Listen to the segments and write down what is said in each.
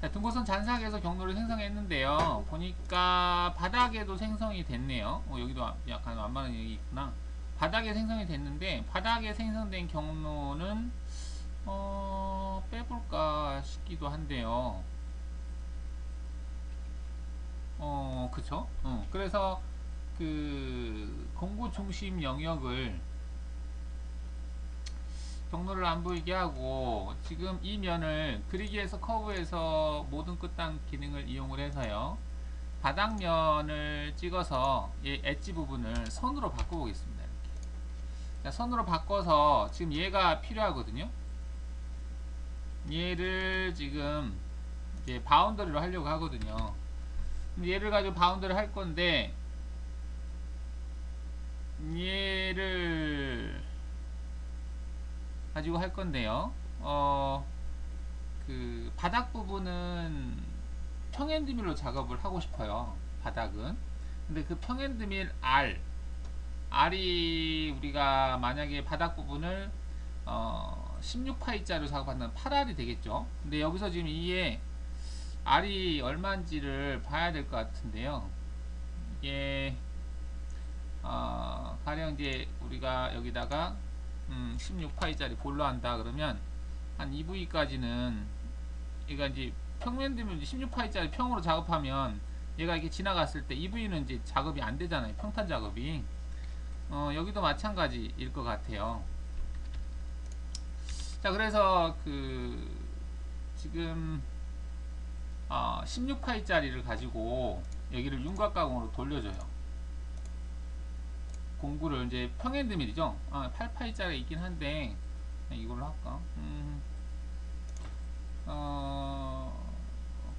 자, 등고선 잔삭에서 경로를 생성했는데요. 보니까 바닥에도 생성이 됐네요. 어, 여기도 아- 약간 완만한 여기 있구나. 바닥에 생성이 됐는데 바닥에 생성된 경로는 어, 빼볼까 싶기도 한데요. 어, 그쵸? 어, 그래서 그 공구 중심 영역을 경로를 안 보이게 하고 지금 이 면을 그리기에서 커브에서 모든 끝단 기능을 이용을 해서요. 바닥면을 찍어서 이 엣지 부분을 선으로 바꿔 보겠습니다 이렇게. 자, 선으로 바꿔서 지금 얘가 필요하거든요. 얘를 지금 이제 바운더리로 하려고 하거든요. 얘를 가지고 바운더를 할 건데 얘를 가지고 할 건데요. 어, 그 바닥 부분은 평엔드밀로 작업을 하고 싶어요. 바닥은. 근데 그 평엔드밀 R, R이 우리가 만약에 바닥 부분을 어, 16파이자로 작업한다면 8R이 되겠죠. 근데 여기서 지금 이게 R이 얼마인지를 봐야 될 것 같은데요. 이게 어, 가령 이제 우리가 여기다가 음, 16파이짜리 볼로 한다 그러면 한 2V까지는 얘가 이제 평면 되면 16파이짜리 평으로 작업하면 얘가 이렇게 지나갔을 때 2V는 이제 작업이 안 되잖아요. 평탄 작업이. 어, 여기도 마찬가지일 것 같아요. 자, 그래서 그 지금 어, 16파이짜리를 가지고 여기를 윤곽가공으로 돌려줘요. 공구를 이제 평엔드밀이죠. 아, 8파이짜리 있긴 한데 이걸로 할까? 음, 어,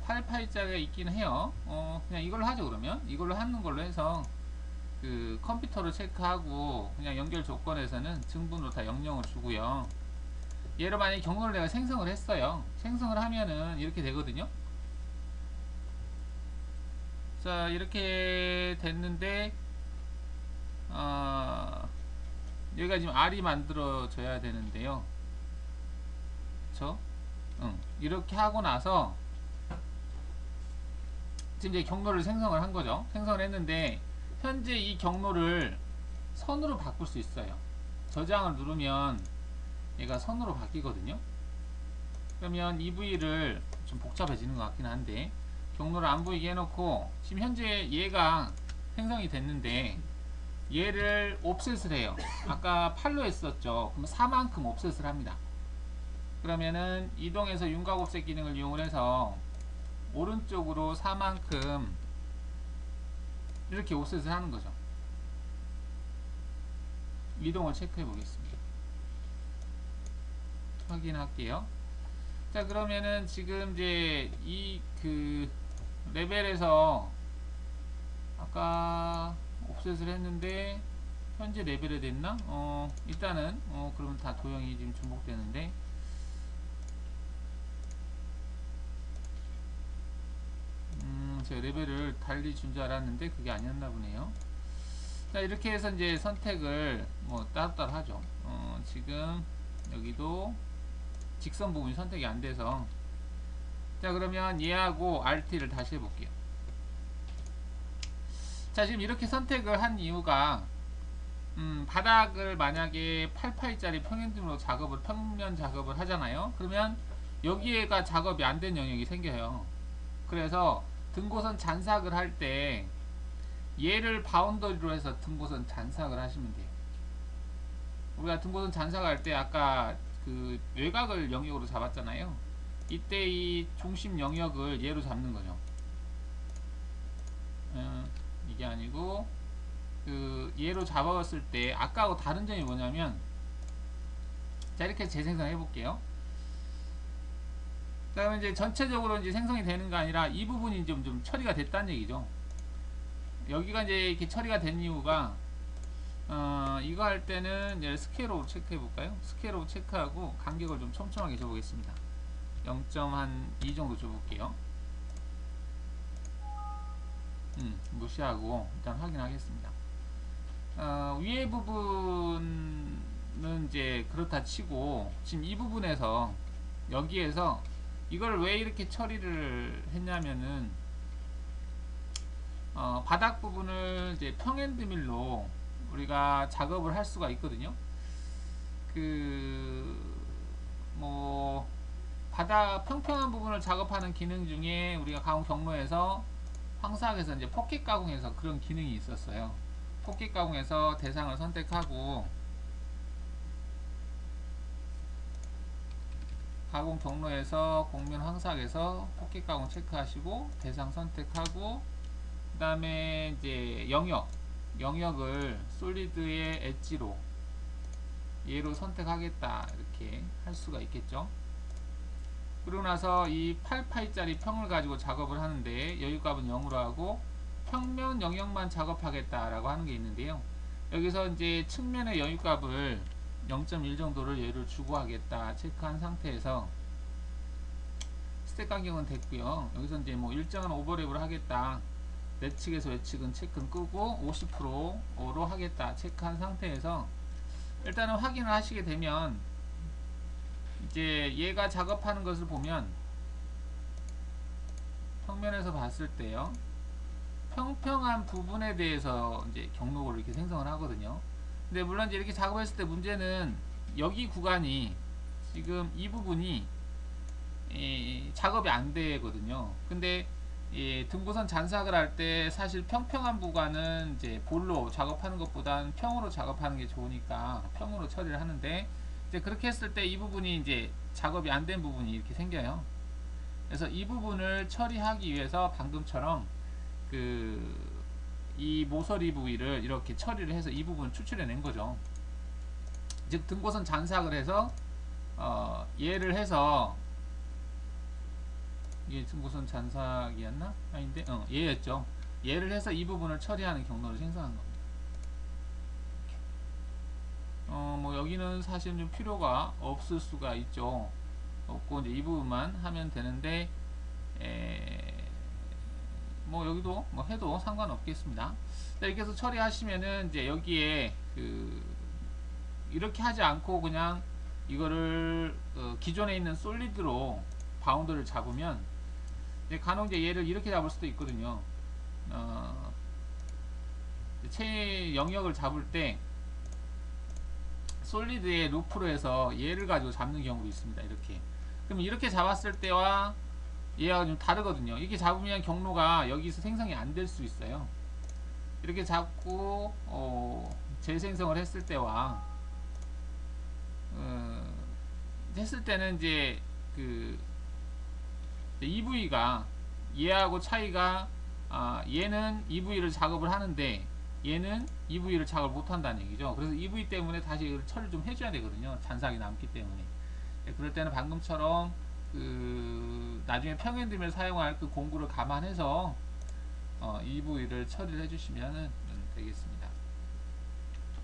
8파이짜리가 있긴 해요. 어, 그냥 이걸로 하죠 그러면 이걸로 하는 걸로 해서 그 컴퓨터로 체크하고 그냥 연결 조건에서는 증분으로 다 영영을 주고요. 얘를 만약에 경로를 내가 생성을 했어요. 생성을 하면은 이렇게 되거든요. 자 이렇게 됐는데 어, 여기가 지금 R이 만들어져야 되는데요. 그쵸? 응. 이렇게 하고 나서 지금 이제 경로를 생성을 한 거죠. 생성을 했는데 현재 이 경로를 선으로 바꿀 수 있어요. 저장을 누르면 얘가 선으로 바뀌거든요. 그러면 EV를 좀 복잡해지는 것 같긴 한데 경로를 안 보이게 해놓고 지금 현재 얘가 생성이 됐는데 얘를 옵셋을 해요. 아까 8로 했었죠. 그럼 4만큼 옵셋을 합니다. 그러면은 이동해서 윤곽 옵셋 기능을 이용을 해서 오른쪽으로 4만큼 이렇게 옵셋을 하는 거죠. 이동을 체크해 보겠습니다. 확인할게요. 자 그러면은 지금 이제 이 그 레벨에서 아까 옵셋을 했는데 현재 레벨에 됐나? 어 일단은 어 그러면 다 도형이 지금 중복되는데. 음 제가 레벨을 달리 준 줄 알았는데 그게 아니었나 보네요. 자 이렇게 해서 이제 선택을 뭐 따로따로 하죠. 어 지금 여기도 직선 부분이 선택이 안 돼서. 자 그러면 얘하고 RT를 다시 해볼게요 자 지금 이렇게 선택을 한 이유가 음, 바닥을 만약에 8파이짜리 평면으로 작업을 평면 작업을 하잖아요. 그러면 여기에가 작업이 안 된 영역이 생겨요. 그래서 등고선 잔삭을 할 때 얘를 바운더리로 해서 등고선 잔삭을 하시면 돼요. 우리가 등고선 잔삭할 때 아까 그 외곽을 영역으로 잡았잖아요. 이때 이 중심 영역을 얘로 잡는 거죠. 음, 이게 아니고 그 얘로 잡아봤을 때 아까하고 다른 점이 뭐냐면 자 이렇게 재생성 해볼게요. 그 다음에 이제 전체적으로 이제 생성이 되는 게 아니라 이 부분이 좀, 좀 처리가 됐다는 얘기죠. 여기가 이제 이렇게 처리가 된 이유가 어, 이거 할 때는 이제 스케일로 체크해 볼까요? 스케일로 체크하고 간격을 좀 촘촘하게 줘보겠습니다. 0.2 정도 줘볼게요 음, 무시하고 일단 확인하겠습니다. 어, 위에 부분은 이제 그렇다 치고 지금 이 부분에서 여기에서 이걸 왜 이렇게 처리를 했냐면은 어, 바닥 부분을 이제 평엔드밀로 우리가 작업을 할 수가 있거든요. 그 뭐 바닥 평평한 부분을 작업하는 기능 중에 우리가 가공 경로에서 황사학에서 이제 포켓 가공에서 그런 기능이 있었어요. 포켓 가공에서 대상을 선택하고 가공 경로에서 공면 황사학에서 포켓 가공 체크하시고 대상 선택하고 그 다음에 이제 영역 영역을 솔리드의 엣지로 얘로 선택하겠다 이렇게 할 수가 있겠죠 그러고 나서 이 8파이짜리 평을 가지고 작업을 하는데 여유값은 0으로 하고 평면 영역만 작업하겠다 라고 하는 게 있는데요. 여기서 이제 측면의 여유값을 0.1 정도를 얘를 주고 하겠다 체크한 상태에서 스택 간격은 됐고요. 여기서 이제 뭐 일정한 오버랩을 하겠다. 내 측에서 외측은 체크는 끄고 50%로 하겠다 체크한 상태에서 일단은 확인을 하시게 되면 이제 얘가 작업하는 것을 보면 평면에서 봤을 때요. 평평한 부분에 대해서 이제 경로를 이렇게 생성을 하거든요. 근데 물론 이제 이렇게 작업했을 때 문제는 여기 구간이 지금 이 부분이 이 작업이 안 되거든요. 근데 이 등고선 잔삭을 할 때 사실 평평한 구간은 이제 볼로 작업하는 것보다는 평으로 작업하는 게 좋으니까 평으로 처리를 하는데 이제 그렇게 했을 때 이 부분이 이제 작업이 안 된 부분이 이렇게 생겨요. 그래서 이 부분을 처리하기 위해서 방금처럼 그 이 모서리 부위를 이렇게 처리를 해서 이 부분을 추출해 낸 거죠. 즉 등고선 잔삭을 해서 어 얘를 해서 이게 무슨 잔삭이었나? 아닌데? 어, 얘였죠. 얘를 해서 이 부분을 처리하는 경로를 생성한 겁니다. 어, 뭐 여기는 사실 좀 필요가 없을 수가 있죠. 없고 이제 이 부분만 하면 되는데 에, 뭐 여기도 뭐 해도 상관없겠습니다. 이렇게 해서 처리하시면은 이제 여기에 그 이렇게 하지 않고 그냥 이거를 어, 기존에 있는 솔리드로 바운드를 잡으면 간혹 이제 얘를 이렇게 잡을 수도 있거든요. 어, 체 영역을 잡을 때 솔리드의 루프로 해서 얘를 가지고 잡는 경우도 있습니다. 이렇게. 그럼 이렇게 잡았을 때와 얘가 좀 다르거든요. 이렇게 잡으면 경로가 여기서 생성이 안 될 수 있어요. 이렇게 잡고 어, 재생성을 했을 때와 어, 했을 때는 이제 그 EV가 얘하고 차이가 아, 얘는 EV를 작업을 하는데 얘는 EV를 작업을 못한다는 얘기죠. 그래서 EV 때문에 다시 처리를 좀 해줘야 되거든요. 잔삭이 남기 때문에. 네, 그럴 때는 방금처럼 그 나중에 평행등을 사용할 그 공구를 감안해서 어, EV를 처리를 해주시면 되겠습니다.